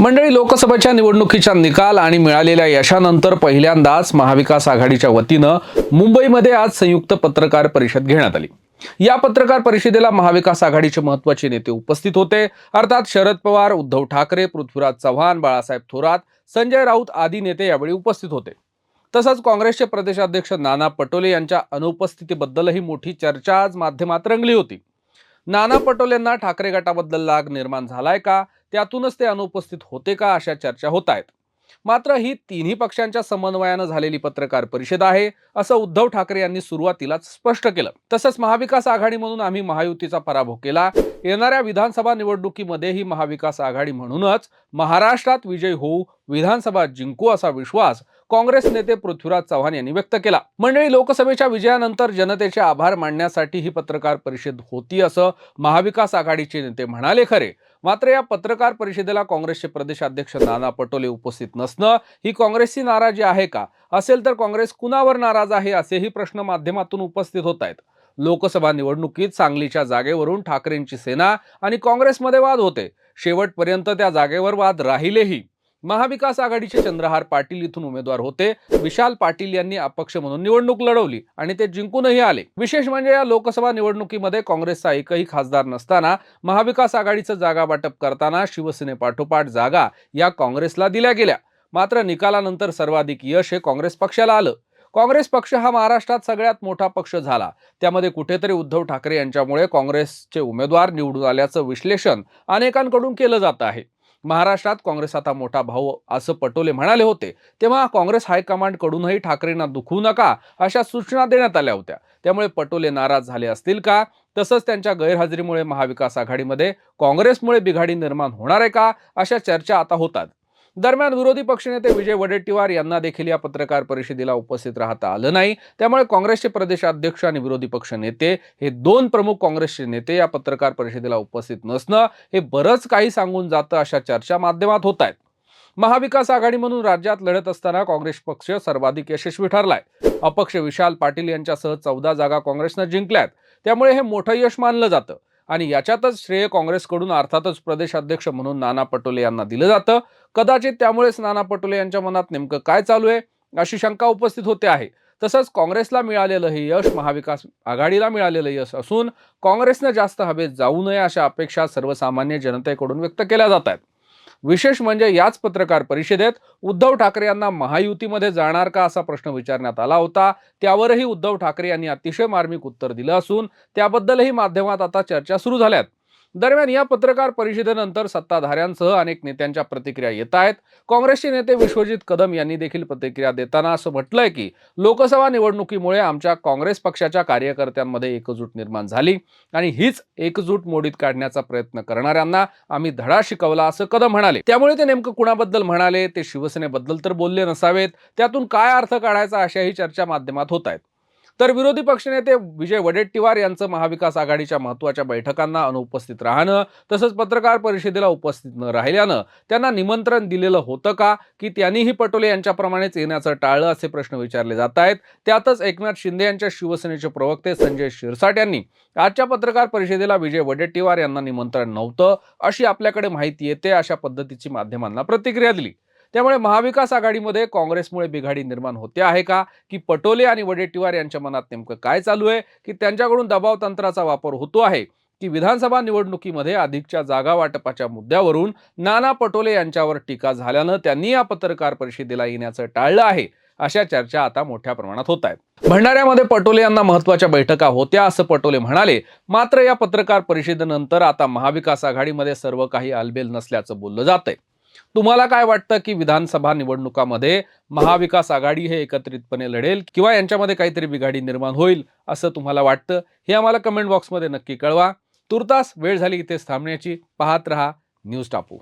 मंडळी लोकसभेच्या निवडणुकीचा निकाल आणि मिळालेल्या यशानंतर पहिल्यांदाच महाविकास आघाडीच्या वतीनं मुंबईमध्ये आज संयुक्त पत्रकार परिषद घेण्यात आली. या पत्रकार परिषदेला महाविकास आघाडीचे महत्त्वाचे नेते उपस्थित होते. अर्थात शरद पवार उद्धव ठाकरे पृथ्वीराज चव्हाण बाळासाहेब थोरात संजय राऊत आदी नेते यावेळी उपस्थित होते. तसंच काँग्रेसचे प्रदेशाध्यक्ष नाना पटोले यांच्या अनुपस्थितीबद्दलही मोठी चर्चा आज माध्यमात रंगली होती. नाना पटोलेंना ठाकरे गटाबद्दल लाग निर्माण झालाय का? त्यातूनच ते अनुपस्थित होते का? अशा चर्चा होत आहेत. मात्र ही तिन्ही पक्षांच्या समन्वयानं झालेली पत्रकार परिषद आहे असं उद्धव ठाकरे यांनी सुरुवातीलाच स्पष्ट केलं. तसंच महाविकास आघाडी म्हणून आम्ही महायुतीचा पराभव केला. येणाऱ्या विधानसभा निवडणुकीमध्येही महाविकास आघाडी म्हणूनच महाराष्ट्रात विजय होऊ विधानसभा जिंकू असा विश्वास काँग्रेस नेते पृथ्वीराज चव्हाण यांनी व्यक्त केला. मंडळी लोकसभेच्या विजयानंतर जनतेचे आभार मानण्यासाठी ही पत्रकार परिषद होती असं महाविकास आघाडीचे नेते म्हणाले खरे. मात्र या पत्रकार परिषदेला काँग्रेसचे प्रदेशाध्यक्ष नाना पटोले उपस्थित नसणं ही काँग्रेसची नाराजी आहे का? असेल तर काँग्रेस कुणावर नाराज आहे असेही प्रश्न माध्यमातून उपस्थित होत आहेत. लोकसभा निवडणुकीत सांगलीच्या जागेवरून ठाकरेंची सेना आणि काँग्रेसमध्ये वाद होते. शेवटपर्यंत त्या जागेवर वाद राहिलेही. महाविकास आघाडीचे चंद्रहार पाटील इथून उमेदवार होते. विशाल पाटील यांनी अपक्ष म्हणून निवडणूक लढवली आणि ते जिंकूनही आले. विशेष म्हणजे या लोकसभा निवडणुकीमध्ये काँग्रेसचा एकही खासदार नसताना महाविकास आघाडीचं जागा वाटप करताना शिवसेनेपाठोपाठ जागा या काँग्रेसला दिल्या गेल्या. मात्र निकालानंतर सर्वाधिक यश हे काँग्रेस पक्षाला आलं. काँग्रेस पक्ष हा महाराष्ट्रात सगळ्यात मोठा पक्ष झाला. त्यामध्ये कुठेतरी उद्धव ठाकरे यांच्यामुळे काँग्रेसचे उमेदवार निवडून आल्याचं विश्लेषण अनेकांकडून केलं जात आहे. महाराष्ट्रात काँग्रेस आता मोठा भाऊ असं पटोले म्हणाले होते तेव्हा काँग्रेस हायकमांडकडूनही ठाकरेंना दुखवू नका अशा सूचना देण्यात आल्या होत्या. त्यामुळे पटोले नाराज झाले असतील का? तसंच त्यांच्या गैरहजेरीमुळे महाविकास आघाडीमध्ये काँग्रेसमुळे बिघाडी निर्माण होणार आहे का? अशा चर्चा आता होतात. दरम्यान विरोधी पक्षनेते विजय वडेट्टीवार यांना देखील या पत्रकार परिषदेला उपस्थित राहता आलं नाही. त्यामुळे काँग्रेसचे प्रदेशाध्यक्ष आणि विरोधी पक्ष नेते हे दोन प्रमुख काँग्रेसचे नेते या पत्रकार परिषदेला उपस्थित नसणं हे बरंच काही सांगून जातं अशा चर्चा माध्यमात होत आहेत महाविकास आघाडी म्हणून राज्यात लढत असताना काँग्रेस पक्ष सर्वाधिक यशस्वी ठरलाय. अपक्ष विशाल पाटील यांच्यासह चौदा जागा काँग्रेसनं जिंकल्यात. त्यामुळे हे मोठं यश मानलं जातं. आणि याच्यातच श्रेय काँग्रेसकडून अर्थातच प्रदेशाध्यक्ष म्हणून नाना पटोले यांना दिलं जातं. कदाचित त्यामुळेच नाना पटोले यांच्या मनात नेमकं काय चालू आहे अशी शंका उपस्थित होते आहे. तसंच काँग्रेसला मिळालेलं हे यश महाविकास आघाडीला मिळालेलं यश असून काँग्रेसनं जास्त हवेत जाऊ नये अशा अपेक्षा सर्वसामान्य जनतेकडून व्यक्त केल्या जात आहेत. विशेष म्हणजे याच पत्रकार परिषदेत उद्धव ठाकरे यांना महायुतीमध्ये जाणार का असा प्रश्न विचारण्यात आला होता त्यावरही उद्धव ठाकरे यांनी अतिशय मार्मिक उत्तर दिलं असून त्याबद्दलही माध्यमात आता चर्चा सुरू झाल्यात. दरम्यान या पत्रकार परिषदेनंतर सत्ताधाऱ्यांसह अनेक नेत्यांच्या प्रतिक्रिया येत आहेत. काँग्रेसचे नेते विश्वजित कदम यांनी देखील प्रतिक्रिया देताना असं म्हटलंय की लोकसभा निवडणुकीमुळे आमच्या काँग्रेस पक्षाच्या कार्यकर्त्यांमध्ये एकजूट निर्माण झाली आणि हीच एकजूट मोडीत काढण्याचा प्रयत्न करणाऱ्यांना आम्ही धडा शिकवला असं कदम म्हणाले. त्यामुळे ते नेमकं कुणाबद्दल म्हणाले ते शिवसेनेबद्दल तर बोलले नसावेत. त्यातून काय अर्थ काढायचा अशाही चर्चा माध्यमात होत आहेत. तर विरोधी पक्षनेते विजय वडेट्टीवार यांचं महाविकास आघाडीच्या महत्त्वाच्या बैठकांना अनुपस्थित राहणं तसंच पत्रकार परिषदेला उपस्थित न राहिल्यानं त्यांना निमंत्रण दिलेलं होतं का की त्यांनीही पटोले यांच्याप्रमाणेच येण्याचं टाळलं असे प्रश्न विचारले जात आहेत. त्यातच एकनाथ शिंदे यांच्या शिवसेनेचे प्रवक्ते संजय शिरसाट यांनी आजच्या पत्रकार परिषदेला विजय वडेट्टीवार यांना निमंत्रण नव्हतं अशी आपल्याकडे माहिती येते अशा पद्धतीची माध्यमांना प्रतिक्रिया दिली. त्यामुळे महाविकास आघाडीमध्ये काँग्रेसमुळे बिघाडी निर्माण होते आहे का? की पटोले आणि वडेट्टीवार यांच्या मनात नेमकं काय चालू आहे? की त्यांच्याकडून दबाव तंत्राचा वापर होतो आहे? की विधानसभा निवडणुकीमध्ये अधिकच्या जागा वाटपाच्या मुद्द्यावरून नाना पटोले यांच्यावर टीका झाल्यानं त्यांनी या पत्रकार परिषदेला येण्याचं टाळलं आहे? अशा चर्चा आता मोठ्या प्रमाणात होत आहेत. भंडाऱ्यामध्ये पटोले यांना महत्त्वाच्या बैठका होत्या असं पटोले म्हणाले. मात्र या पत्रकार परिषदेनंतर आता महाविकास आघाडीमध्ये सर्व काही आलबेल नसल्याचं बोललं जातंय. तुम्हाला काय वाटतं की विधानसभा निवडणुकामध्ये महाविकास आघाडी हे एकत्रितपणे लढेल किंवा यांच्यामध्ये काहीतरी बिघाडी निर्माण होईल असं तुम्हाला वाटतं? हे आम्हाला कमेंट बॉक्समध्ये नक्की कळवा. तुर्तास वेळ झाली इथेच थांबण्याची. पाहत रहा न्यूज टापू.